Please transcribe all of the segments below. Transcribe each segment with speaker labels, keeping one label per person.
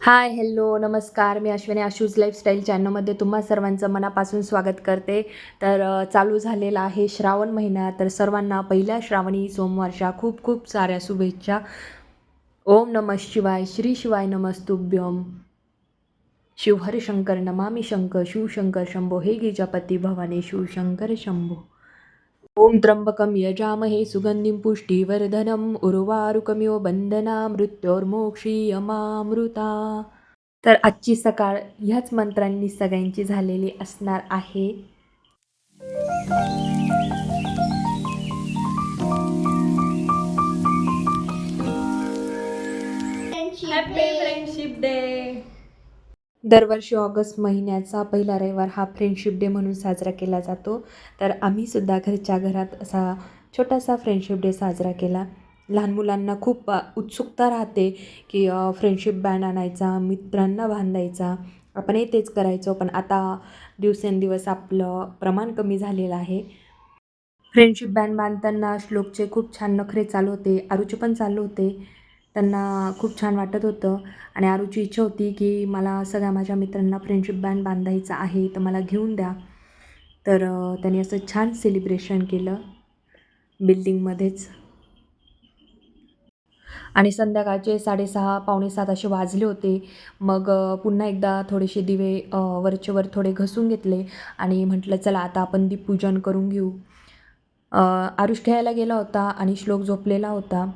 Speaker 1: Hi hello नमस्कार. मी Ashwini आशूज lifestyle चॅनलमध्ये तुम्हा सर्वांचं मनापासून स्वागत करते. तर चालू झालेला आहे श्रावण महिना. तर सर्वांना पहिल्या श्रावणी सोमवारच्या खूप खूप साऱ्या शुभेच्छा. ओम नम शिवाय श्री शिवाय नमस्तुभ्यम शिवहर शंकर नमामी शंकर शिवशंकर शंभो हे गिजापती भवानी शिवशंकर शंभो. ओम त्र्यंबकं यजामहे सुगंधिं पुष्टिवर्धनम् उर्वारुकमिव बंधना मृत्योर्मोक्षीयमामृता तर आजची सकाळ ह्याच मंत्रांनी सगळ्यांची झालेली असणार आहे. फ्रेंडशिप डे दरवर्षी ऑगस्ट महिन्याचा पहिला रविवार हा फ्रेंडशिप डे म्हणून साजरा केला जातो. तर आम्हीसुद्धा घरच्या घरात असा छोटासा फ्रेंडशिप डे साजरा केला. लहान मुलांना खूप उत्सुकता राहते की फ्रेंडशिप बँड आणायचा मित्रांना बांधायचा. आपणही तेच करायचो पण आता दिवसेंदिवस आपलं प्रमाण कमी झालेलं आहे. फ्रेंडशिप बँड बांधताना श्लोकचे खूप छान नखरे चालू होते आरूचे पण चालू होते. त्यांना खूप छान वाटत होतं. आणि आरूची इच्छा होती की मला सगळ्या माझ्या मित्रांना फ्रेंडशिप बँड बांधायचा आहे तर मला घेऊन द्या. तर त्यांनी असं छान सेलिब्रेशन केलं बिल्डिंगमध्येच आणि संध्याकाळचे साडेसहा पावणे सात असे वाजले होते. मग पुन्हा एकदा थोडेसे दिवे वरचेवर वरचे वर थोडे घसून घेतले आणि म्हटलं चला आता आपण दीपपूजन करून घेऊ. आरुष खेळायला गेला होता आणि श्लोक झोपलेला होता.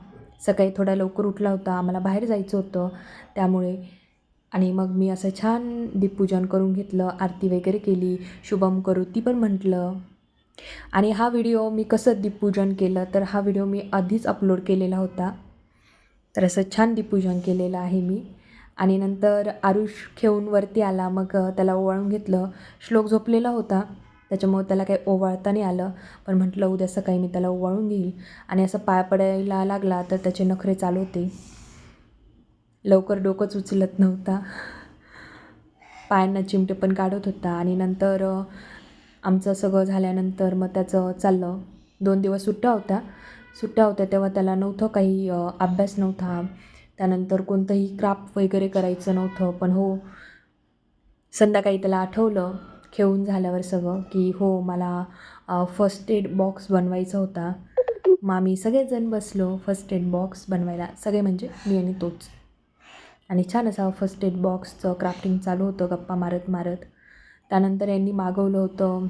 Speaker 1: सकाळी थोडा लवकर उठला होता आम्हाला बाहेर जायचं होतं. त्यामुळे आणि मग मी असं छान दीपपूजन करून घेतलं आरती वगैरे केली शुभम करोती पण म्हटलं. आणि हा व्हिडिओ मी कसं दीपपूजन केलं तर हा व्हिडिओ मी आधीच अपलोड केलेला होता. तर असं छान दीपपूजन केलेलं आहे मी. आणि नंतर आरुष खेळून वरती आला मग त्याला ओवाळून घेतलं. श्लोक झोपलेला होता. त्याच्यामुळे त्याला काही ओवाळता नाही आलं. पण म्हटलं उद्या सकाळी मी त्याला ओवाळून घेईल. आणि असं पाय पडायला लागला तर त्याचे नखरे चालू होते. लवकर डोकंच उचलत नव्हता. पायांना चिमटे पण काढत होता. आणि नंतर आमचं सगळं झाल्यानंतर मग त्याचं चाललं. दोन दिवस सुट्ट्या होत्या. सुट्ट्या होत्या तेव्हा त्याला नव्हतं काही अभ्यास नव्हता. त्यानंतर कोणतंही क्राफ्ट वगैरे करायचं नव्हतं. पण हो संध्याकाळी त्याला आठवलं. खेळून झाल्यावर सगळं की हो मला फर्स्ट एड बॉक्स बनवायचा होता. मग आम्ही सगळेजण बसलो फर्स्ट एड बॉक्स बनवायला. सगळे म्हणजे मी आणि तोच. आणि छान असा फर्स्ट एड बॉक्सचं क्राफ्टिंग चालू होतं गप्पा मारत मारत. त्यानंतर यांनी मागवलं होतं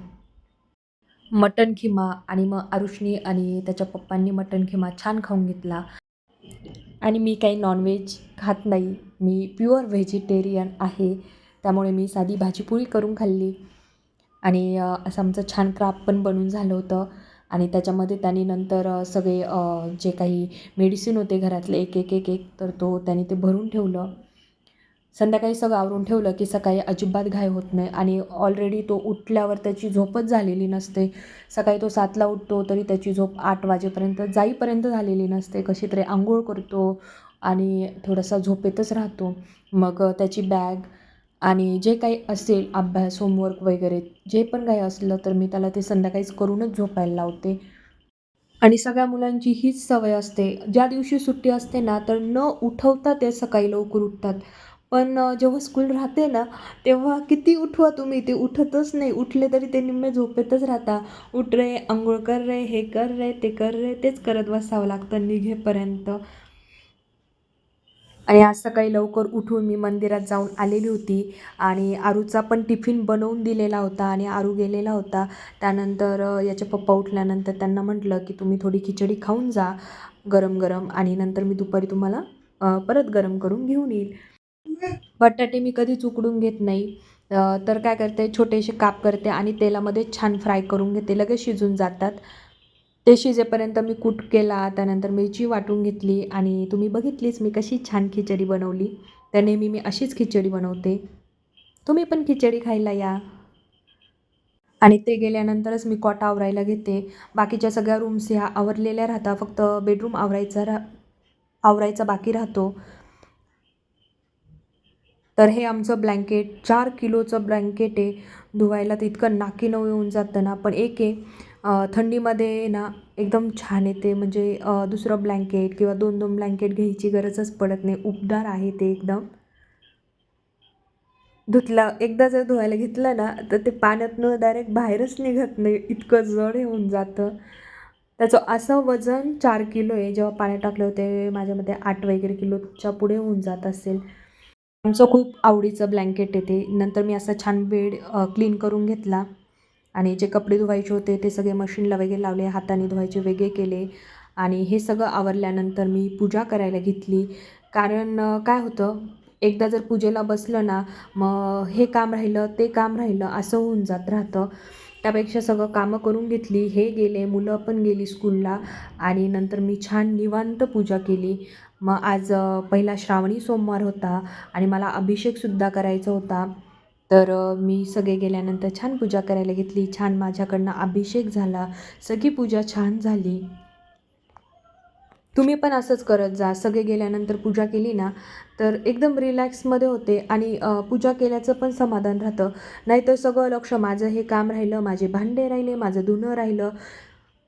Speaker 1: मटण खिमा आणि मग आरुषनी आणि त्याच्या पप्पांनी मटण खिमा छान खाऊन घेतला. आणि मी काही नॉनव्हेज खात नाही. मी प्युअर व्हेजिटेरियन आहे. त्यामुळे मी साधी भाजीपोळी करून खाल्ली. आणि असं आमचं छान क्राफ्ट पण बनून झालं होतं. आणि त्याच्यामध्ये त्यांनी नंतर सगळे जे काही मेडिसिन होते घरातले एक एक एक एक तर तो त्यांनी ते भरून ठेवलं. संध्याकाळी सगळं आवरून ठेवलं की सकाळी अजिबात घाय होत नाही. आणि ऑलरेडी तो उठल्यावर त्याची झोपच झालेली नसते. सकाळी तो सातला उठतो तरी त्याची झोप आठ वाजेपर्यंत जाईपर्यंत झालेली नसते. कशी तरी आंघोळ करतो आणि थोडासा झोपेतच राहतो. मग त्याची बॅग आणि जे काही असेल अभ्यास होमवर्क वगैरे जे पण काही असलं तर मी त्याला ते संध्याकाळीच करूनच झोपायला लावते. आणि सगळ्या मुलांची हीच सवय असते. ज्या दिवशी सुट्टी असते ना तर न उठवता ते सकाळी लवकर उठतात. पण जेव्हा स्कूल राहते ना तेव्हा किती उठवा तुम्ही? ते उठतच नाही. उठले तरी ते निम्मे झोपेतच राहता. उठ रे आंघोळ कर रे हे कर रे ते कर रे तेच करत बसावं लागतं निघेपर्यंत. आणि आज सकाळी लवकर उठून मी मंदिरात जाऊन आलेली होती आणि आरूचा पण टिफिन बनवून दिलेला होता आणि आरू गेलेला होता. त्यानंतर याचे पप्पा उठल्यानंतर त्यांना म्हटलं की तुम्ही थोडी खिचडी खाऊन जा गरम गरम आणि नंतर मी दुपारी तुम्हाला परत गरम करून घेऊन येईल. बटाटे मी कधीच उकडून घेत नाही. तर काय करते छोटेसे काप करते आणि तेलामध्ये छान फ्राय करून घेते. लगेच शिजून जातात. ते शिजेपर्यंत मी कूट केला त्यानंतर मिरची वाटून घेतली आणि तुम्ही बघितलीच मी कशी छान खिचडी बनवली. तर नेहमी मी अशीच खिचडी बनवते. तुम्ही पण खिचडी खायला या. आणि ते गेल्यानंतरच मी कॉट आवरायला घेते. बाकीच्या सगळ्या रूम्स ह्या आवरलेल्या राहतात फक्त बेडरूम आवरायचा रा आवरायचा बाकी राहतो. तर हे आमचं ब्लँकेट चार किलोचं ब्लँकेट आहे. धुवायला तर इतकं नाकीनऊ येऊन जातं ना पण एक आहे. थंडीमध्ये ना एकदम छान येते. म्हणजे दुसरं ब्लँकेट किंवा दोन दोन ब्लँकेट घ्यायची गरजच पडत नाही. उबदार आहे ते एकदम. धुतला एकदा जर धुवायला घेतलं ना तर ते पाण्यातनं डायरेक्ट बाहेरच निघत नाही. इतकं जड होऊन जातं. त्याचं असं वजन चार किलो आहे. जेव्हा पाण्यात टाकलं होते माझ्यामध्ये आठ वगैरे किलोच्या पुढे होऊन जात असेल. आमचं खूप आवडीचं ब्लँकेट येते नंतर मी असा छान बेड क्लीन करून घेतला. आणि जे कपडे धुवायचे होते ते सगळे मशीनला वगैरे लावले हाताने धुवायचे वेगळे केले. आणि हे सगळं आवरल्यानंतर मी पूजा करायला घेतली. कारण काय होतं एकदा जर पूजेला बसलं ना मग हे काम राहिलं ते काम राहिलं असं होऊन जात राहतं. त्यापेक्षा सगळं कामं करून घेतली. हे गेले मुलं पण गेली स्कूलला आणि नंतर मी छान निवांत पूजा केली. मग आज पहिला श्रावणी सोमवार होता आणि मला अभिषेकसुद्धा करायचा होता. तर मी सगळे गेल्यानंतर छान पूजा करायला घेतली. छान माझ्याकडनं अभिषेक झाला. सगळी पूजा छान झाली. तुम्ही पण असंच करत जा. सगळे गेल्यानंतर पूजा केली ना तर एकदम रिलॅक्समध्ये होते आणि पूजा केल्याचं पण समाधान राहतं. नाहीतर सगळं लक्ष माझं हे काम राहिलं माझे भांडे राहिले माझं धुणं राहिलं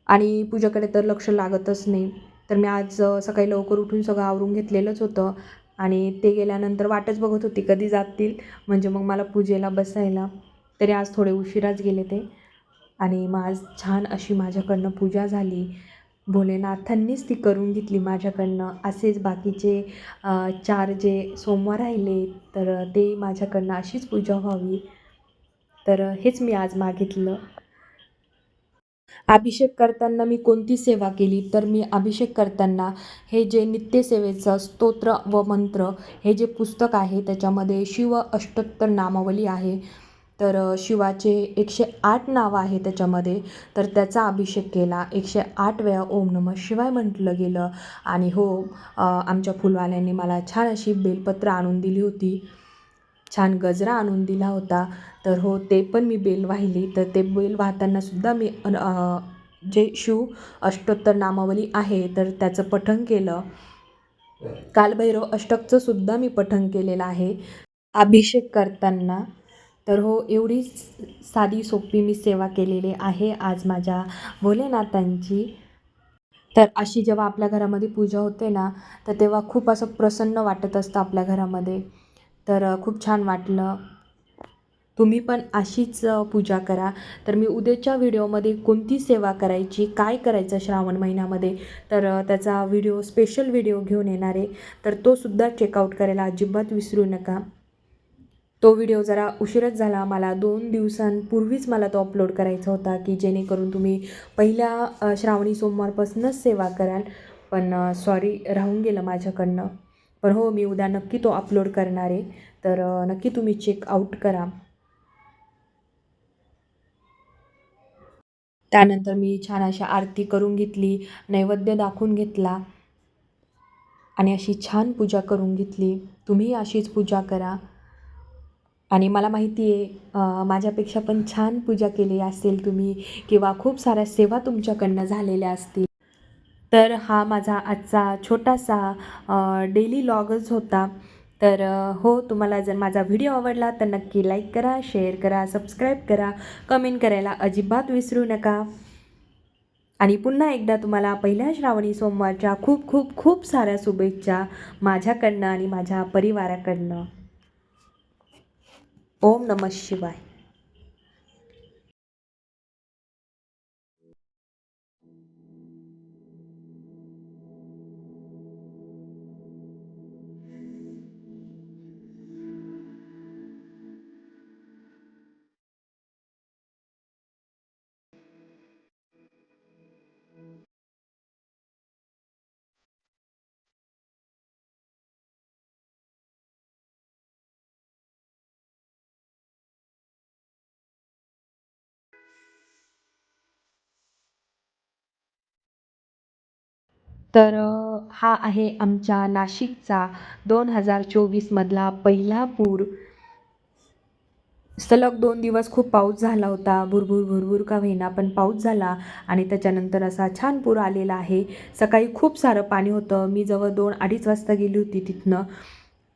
Speaker 1: आणि पूजाकडे तर लक्ष लागतच नाही. तर मी आज सकाळी लवकर उठून सगळं आवरून घेतलेलंच होतं. आणि ते गेल्यानंतर वाटच बघत होती कधी जातील. म्हणजे मग मला पूजेला बसायला. तरी आज थोडे उशिराच गेले ते. आणि मग आज छान अशी माझ्याकडनं पूजा झाली. भोलेनाथांनीच ती करून घेतली माझ्याकडनं. असेच बाकीचे चार जे सोमवार राहिले तर ते माझ्याकडनं अशीच पूजा व्हावी. तर हेच मी आज मागितलं. अभिषेक करताना मी कोणती सेवा केली? तर मी अभिषेक करताना हे जे नित्यसेवेचं स्तोत्र व मंत्र हे जे पुस्तक आहे त्याच्यामध्ये शिव अष्टोत्तर नामावली आहे. तर शिवाचे एकशे आठ नावं आहे त्याच्यामध्ये. तर त्याचा अभिषेक केला. एकशे आठ वेळा ओम नमः शिवाय म्हटलं गेलं. आणि हो आमच्या फुलवाल्यांनी मला छान अशी बेलपत्र आणून दिली होती. छान गजरा आणून दिला होता. तर हो ते पण मी बेल वाहिली. तर ते बेल वाहताना सुद्धा मी अन- जे शिव अष्टोत्तर नामावली आहे तर त्याचं पठण केलं. कालभैरव अष्टकचं सुद्धा मी पठण केलेलं आहे. अभिषेक करताना. तर हो एवढी साधी सोपी मी सेवा केलेली आहे आज माझ्या भोलेनाथांची. तर अशी जेव्हा आपल्या घरामध्ये पूजा होते ना तर तेव्हा खूप असं प्रसन्न वाटत असतं आपल्या घरामध्ये. तर खूप छान वाटलं. तुम्ही पण अशीच पूजा करा. तर मी उद्याच्या व्हिडिओमध्ये कोणती सेवा करायची काय करायचं श्रावण महिन्यामध्ये तर त्याचा व्हिडिओ स्पेशल व्हिडिओ घेऊन येणार आहे. तर तोसुद्धा चेकआउट करायला अजिबात विसरू नका. तो व्हिडिओ जरा उशीरच झाला. मला दोन दिवसांपूर्वीच मला तो अपलोड करायचा होता की जेणेकरून तुम्ही पहिल्या श्रावणी सोमवारपासूनच सेवा कराल. पण सॉरी राहून गेलं माझ्याकडनं. पण हो मी उद्या नक्की तो अपलोड करणार आहे. तर नक्की तुम्ही चेक आऊट करा. त्यानंतर मी छान अशा आरती करून घेतली नैवेद्य दाखवून घेतला आणि अशी छान पूजा करून घेतली. तुम्ही अशीच पूजा करा. आणि मला माहिती आहे माझ्यापेक्षा पण छान पूजा केली असेल तुम्ही किंवा खूप साऱ्या सेवा तुमच्याकडनं झालेल्या असतील. तर हा माझा आजचा छोटासा डेली लॉगच होता. तर हो तुम्हाला जर माझा व्हिडिओ आवडला तर नक्की लाईक करा शेअर करा सबस्क्राईब करा. कमेंट करायला अजिबात विसरू नका. आणि पुन्हा एकदा तुम्हाला पहिल्या श्रावणी सोमवारच्या खूप खूप खूप साऱ्या शुभेच्छा माझ्याकडनं आणि माझ्या परिवाराकडनं. ओम नमः शिवाय. तर हा आहे आमच्या नाशिकचा दोन हजार चोवीसमधला पहिला पूर. सलग दोन दिवस खूप पाऊस झाला होता. भुरभुर भुरभुर का होईना पण पाऊस झाला आणि त्याच्यानंतर असा छान पूर आलेला आहे. सकाळी खूप सारं पाणी होतं. मी जवळ दोन अडीच वाजता गेली होती तिथनं.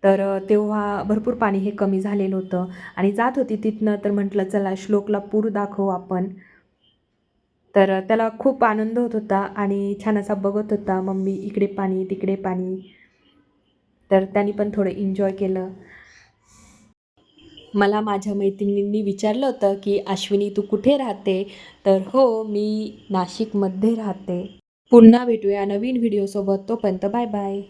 Speaker 1: तर तेव्हा भरपूर पाणी हे कमी झालेलं होतं. आणि जात होती तिथनं तर म्हटलं चला श्लोकला पूर दाखवू आपण. तर त्याला खूप आनंद होत होता आणि छान असा बघत होता मम्मी इकडे पाणी तिकडे पाणी. तर त्यांनी पण थोडं एन्जॉय केलं. मला माझ्या मैत्रिणींनी विचारलं होतं की अश्विनी तू कुठे राहते? तर हो मी नाशिकमध्ये राहते. पुन्हा भेटूया नवीन व्हिडिओसोबत तोपर्यंत बाय बाय.